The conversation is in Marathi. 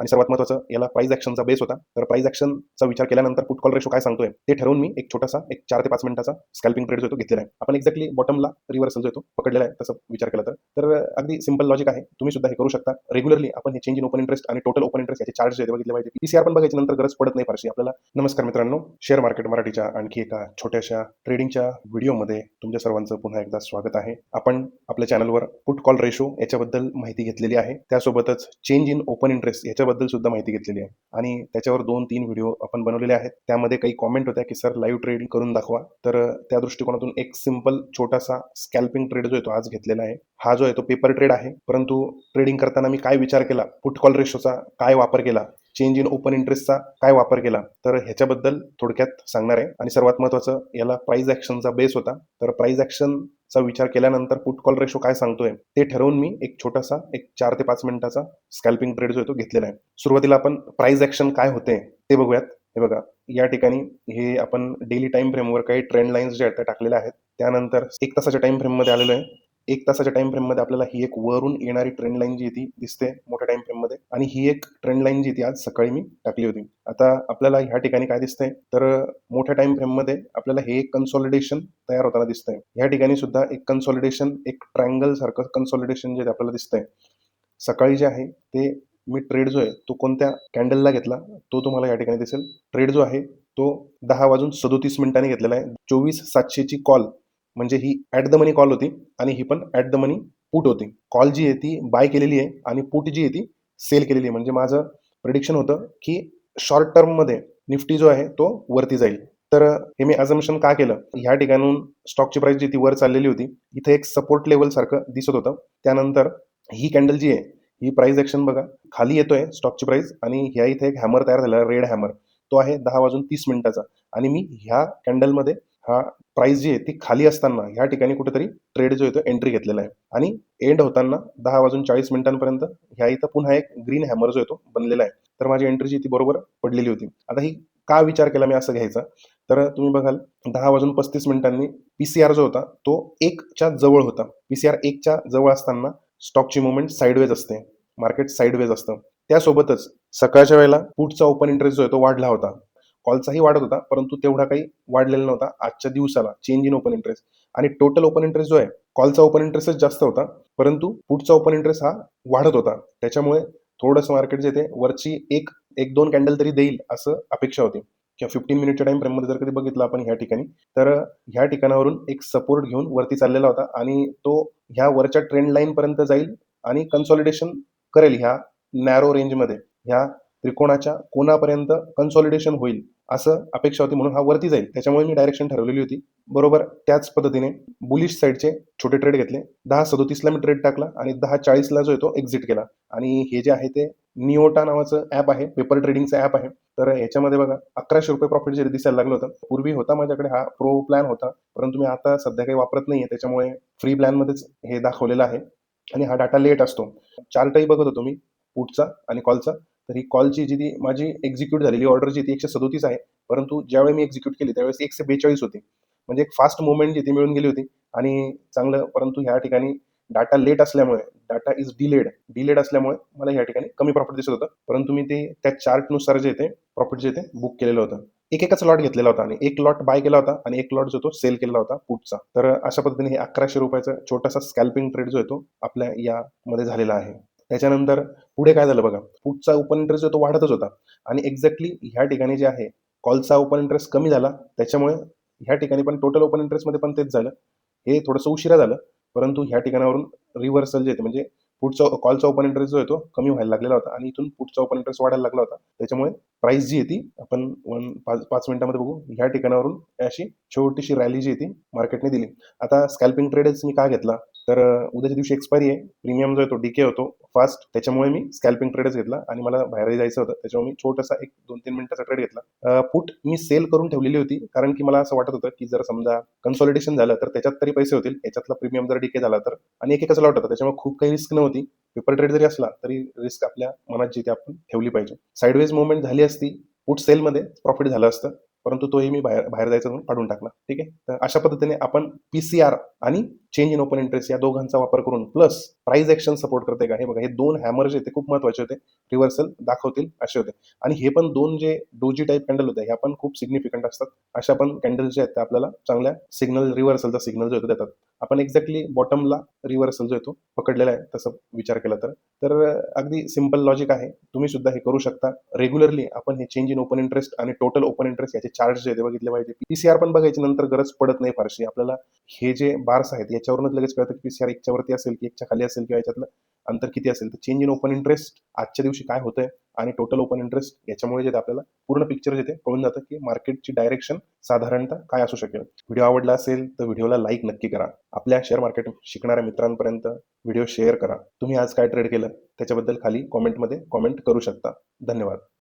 आणि सर्वात महत्त्वाचं याला प्राईज ऍक्शनचा बेस होता. तर प्राईज ऍक्शनचा विचार केल्यानंतर पुट कॉल रेशो काय सांगतोय? ते ठरवून मी एक छोटासा एक चार ते पाच मिनिटाचा स्कॅल्पिंग ट्रेड जो घेतलेला आहे. आपण एक्झॅक्टली बॉटमला रिव्हर्सल जो येतो पकडलेला आहे तसं विचार केला तर. तर अगदी सिंपल लॉजिक आहे. तुम्ही सुद्धा हे करू शकता. रेग्युलरली आपण हे चेंज इन ओपन इंटरेस्ट आणि टोटल ओपन इंटरेस्ट याचे चार्ज जे बघितले पाहिजे. पीसीआर पण बघायची नंतर गरज पडत नाही फारशी. आपल्याला नमस्कार मित्रांनो शेअर मार्केट मराठीच्या आणखी एका छोट्याशा ट्रेडिंगच्या व्हिडिओमध्ये तुमच्या सर्वांचं पुन्हा एकदा स्वागत आहे. आपण आपल्या चॅनलवर पुट कॉल रेशो याच्याबद्दल माहिती घेतलेली आहे. त्यासोबतच चेंज इन ओपन इंटरेस्ट त्याच्याबद्दल सुद्धा माहिती घेतलेली आहे. आणि त्याच्यावर दोन तीन व्हिडिओ आपण बनवलेले आहेत. त्यामध्ये काही कॉमेंट होत्या की सर लाईव्ह ट्रेडिंग करून दाखवा. तर त्या दृष्टिकोनातून एक सिंपल छोटासा स्कॅल्पिंग ट्रेड जो आहे तो आज घेतलेला आहे. हा जो आहे तो पेपर ट्रेड आहे. परंतु ट्रेडिंग करताना मी काय विचार केला? पुट कॉल रेशोचा काय वापर केला? चेंज इन ओपन इंटरेस्टचा काय वापर केला? तर ह्याच्याबद्दल थोडक्यात सांगणार आहे. आणि सर्वात महत्त्वाचं याला प्राईज ॲक्शनचा बेस होता. तर प्राईज ॲक्शन चा विचार केल्यानंतर पुट कॉल रेशो काय सांगतोय ते ठरवून मी एक छोटासा एक चार ते पाच मिनिटाचा स्कॅल्पिंग ट्रेड जो आहे तो घेतलेला आहे. सुरुवातीला आपण प्राइस ऍक्शन काय होते ते बघूयात. हे बघा या ठिकाणी हे आपण डेली टाइम फ्रेमवर काही ट्रेंड लाईन्स जे आहेत त्या टाकलेल्या आहेत. त्यानंतर एक तासाच्या टाइम फ्रेममध्ये आलेलो आहे. एक तासाच्या टाइम फ्रेममध्ये आपल्याला ही एक वरून येणारी ट्रेंड लाईन जी ती दिसते मोठ्या टाइम फ्रेममध्ये आणि ही एक ट्रेंड लाईन जी ती आज सकाळी मी टाकली होती. आता आपल्याला ह्या ठिकाणी काय दिसतंय? तर मोठ्या टाइम फ्रेममध्ये आपल्याला हे एक कन्सॉलिडेशन तयार होताना दिसतंय. ह्या ठिकाणी सुद्धा एक कन्सॉलिडेशन एक ट्रायंगल सारखं कन्सॉलिडेशन जे आपल्याला दिसतंय. सकाळी जे आहे ते मी ट्रेड जो आहे तो कोणत्या कॅन्डलला घेतला तो तुम्हाला या ठिकाणी दिसेल. ट्रेड जो आहे तो दहा वाजून सदोतीस मिनिटांनी घेतलेला आहे. चोवीस सातशेची कॉल म्हणजे ही ॲट द मनी कॉल होती आणि ही पण ॲट द मनी पुट होती. कॉल जी आहे ती बाय केलेली आहे आणि पुट जी आहे ती सेल केलेली आहे. म्हणजे माझं प्रिडिक्शन होतं की शॉर्ट टर्ममध्ये निफ्टी जो आहे तो वरती जाईल. तर हे मी अजम्पशन का केलं? ह्या ठिकाणून स्टॉकची प्राइस जी ती वर चाललेली होती. इथे एक सपोर्ट लेवल सारखं दिसत होतं. त्यानंतर ही कॅन्डल जी आहे ही प्राइस ॲक्शन बघा. खाली येतोय स्टॉकची प्राइस आणि ह्या इथे एक हॅमर तयार झाला रेड हॅमर तो आहे दहा वाजून तीस मिनिटाचा. आणि मी ह्या कॅन्डलमध्ये हा प्राईस जी आहे ती खाली असताना ह्या ठिकाणी कुठेतरी ट्रेड जो आहे तो एंट्री घेतलेला आहे. आणि एंड होताना दहा वाजून चाळीस मिनिटांपर्यंत ह्या इथं पुन्हा एक ग्रीन हॅमर जो आहे तो बनलेला आहे. तर माझी एंट्री जी ती बरोबर पडलेली होती. आता ही का विचार केला मी असं घ्यायचा? तर तुम्ही बघाल दहा वाजून पस्तीस मिनिटांनी पी सी आर जो होता तो एकच्या जवळ होता. पी सी आर एकच्या जवळ असताना स्टॉकची मुवमेंट साईडवेज असते. मार्केट साईडवेज असतं. त्यासोबतच सकाळच्या वेळेला पुटचा ओपन इंटरेस्ट जो आहे तो वाढला होता. कॉलचाही वाढत होता परंतु तेवढा काही वाढलेला नव्हता. आजच्या दिवसाला चेंज इन ओपन इंटरेस्ट आणि टोटल ओपन इंटरेस्ट जो आहे कॉलचा ओपन इंटरेस्टच जास्त होता परंतु पुढचा ओपन इंटरेस्ट हा वाढत होता. त्याच्यामुळे थोडंसं मार्केट जे ते वरची एक एक दोन कॅन्डल तरी देईल असं अपेक्षा होती. किंवा फिफ्टीन मिनिटच्या टाइम फ्रेममध्ये जर कधी बघितलं आपण ह्या ठिकाणी तर ह्या ठिकाणावरून एक सपोर्ट घेऊन वरती चाललेला होता आणि तो ह्या वरच्या ट्रेंड लाईन पर्यंत जाईल आणि कन्सॉलिडेशन करेल ह्या नॅरो रेंजमध्ये ह्या त्रिकोणाच्या कोणापर्यंत कन्सॉलिडेशन होईल. असं अपेक्षा होती म्हणून हा वरती जाईल. त्याच्यामुळे मी डायरेक्शन ठरवलेली होती. बरोबर त्याच पद्धतीने बुलिश साईडचे छोटे ट्रेड घेतले. दहा सदोतीसला मी ट्रेड टाकला आणि दहा चाळीसला जो येतो एक्झिट केला. आणि हे जे आहे ते निओटा नावाचं ॲप आहे. पेपर ट्रेडिंगचं ॲप आहे. तर ह्याच्यामध्ये बघा अकराशे रुपये प्रॉफिट जे दिसायला लागलं होतं. पूर्वी होता माझ्याकडे हा प्रो प्लॅन होता. परंतु मी आता सध्या काही वापरत नाही आहे त्याच्यामुळे फ्री प्लॅनमध्येच हे दाखवलेलं आहे. आणि हा डाटा लेट असतो. चार्टही बघत होतो मी. पुटचा आणि कॉलचा तर ही कॉलची जी ती माझी एक्झिक्यूट झालेली ऑर्डर जी ती एकशे सदोतीस आहे. परंतु ज्यावेळी मी एक्झिक्यूट केली त्यावेळेस एकशे बेचाळीस होती. म्हणजे एक फास्ट मुवमेंट जी ती मिळून गेली होती आणि चांगलं परंतु ह्या ठिकाणी डाटा लेट असल्यामुळे डाटा इज डिलेड डिलेड असल्यामुळे मला ह्या ठिकाणी कमी प्रॉफिट दिसत होतं. परंतु मी ते त्या चार्टनुसार जे ते प्रॉफिट जे ते बुक केलेलं होतं. एक एकच लॉट घेतलेला होता आणि एक लॉट बाय केला होता आणि एक लॉट जो तो सेल केलेला होता पुटचा तर अशा पद्धतीने हे अकराशे रुपयाचा छोटासा स्कॅल्पिंग ट्रेड जो येतो आपल्या यामध्ये झालेला आहे. त्याच्यानंतर पुढे काय झालं बघा पुटचा ओपन इंटरेस्ट जो तो वाढतच होता. आणि एक्झॅक्टली ह्या ठिकाणी जे आहे कॉलचा ओपन इंटरेस्ट कमी झाला त्याच्यामुळे ह्या ठिकाणी पण टोटल ओपन इंटरेस्टमध्ये पण तेच झालं. हे थोडंसं उशिरा झालं परंतु ह्या ठिकाणावरून रिव्हर्सल जे येते म्हणजे पुढचा कॉलचा ओपन इंटरेस्ट जो आहे तो कमी व्हायला लागलेला होता. आणि इथून पुढचा ओपन इंटरेस्ट वाढायला लागला होता. त्याच्यामुळे प्राइस जी येते आपण वन पाच पाच मिनिटामध्ये बघू ह्या ठिकाणावरून अशी छोटीशी रॅली जी येते मार्केटने दिली. आता स्कॅल्पिंग ट्रेडच मी का घेतला? तर उद्याच्या दिवशी एक्सपायरी आहे. प्रीमियम जो आहे तो डीके होतो. फास्ट त्याच्यामुळे मी स्कॅल्पिंग ट्रेडच घेतला आणि मला बाहेर जायचं होतं. त्याच्यामुळे मी छोटासा एक दोन तीन मिनिटाचा ट्रेड घेतला. पुट मी सेल करून ठेवलेली होती. कारण की मला असं वाटत होतं की जर समजा कन्सॉलिडेशन झालं तर त्याच्यात तरी पैसे होतील. याच्यातला प्रीमियम जर डीके झाला तर. आणि एक एकच लॉट त्याच्यामुळे खूप काही रिस्क नव्हती. पेपर ट्रेड जरी असला तरी रिस्क आपल्या मनात जिथे आपण ठेवली पाहिजे. साईडवेज मुवमेंट झाली असती. पुट सेलमध्ये प्रॉफिट झालं असतं. परंतु तोही मी बाहेर बाहेर जायचं म्हणून काढून टाकला. ठीक आहे? तर अशा पद्धतीने आपण पी सी आर आणि चेंज इन ओपन इंटरेस्ट या दोघांचा वापर करून प्लस प्राइस ऍक्शन सपोर्ट करते का? हे बघा हे दोन हॅमर जे ते खूप महत्त्वाचे होते. रिव्हर्सल दाखवतील असे होते. आणि हे पण दोन जे डोजी टाईप कॅन्डल होते ह्या पण खूप सिग्निफिकंट असतात. अशा पण कॅन्डल जे आहेत ते आपल्याला चांगल्या सिग्नल रिव्हर्सलचा सिग्नल जो येतो देतात. आपण एक्झॅक्टली बॉटमला रिव्हर्सल जो येतो पकडलेला आहे तसं विचार केला तर. तर अगदी सिंपल लॉजिक आहे. तुम्ही सुद्धा हे करू शकता. रेग्युलरली आपण हे चेंज इन ओपन इंटरेस्ट आणि टोटल ओपन इंटरेस्ट याचे चार्ज जे आहेत ते बघितले पाहिजे. पीसीआर पण बघायची नंतर गरज पडत नाही फारशी. आपल्याला हे जे बार्स आहेत याच्यावरूनच लगेच कळतं की पीसीआर एकच्या वरती असेल की एकच्या खाली असेल किंवा याच्यातलं अंतर किती असेल. तर चेंज इन ओपन इंटरेस्ट आजच्या दिवशी काय होतंय आणि टोटल ओपन इंटरेस्ट याच्यामुळे जे आपल्याला पूर्ण पिक्चर जे कळून जातं की मार्केटची डायरेक्शन साधारणतः काय असू शकेल. व्हिडिओ आवडला असेल तर व्हिडिओला लाईक नक्की करा. आपल्या शेअर मार्केट शिकणाऱ्या मित्रांपर्यंत व्हिडिओ शेअर करा. तुम्ही आज काय ट्रेड केलं? त्याच्याबद्दल खाली कॉमेंटमध्ये कॉमेंट करू शकता. धन्यवाद.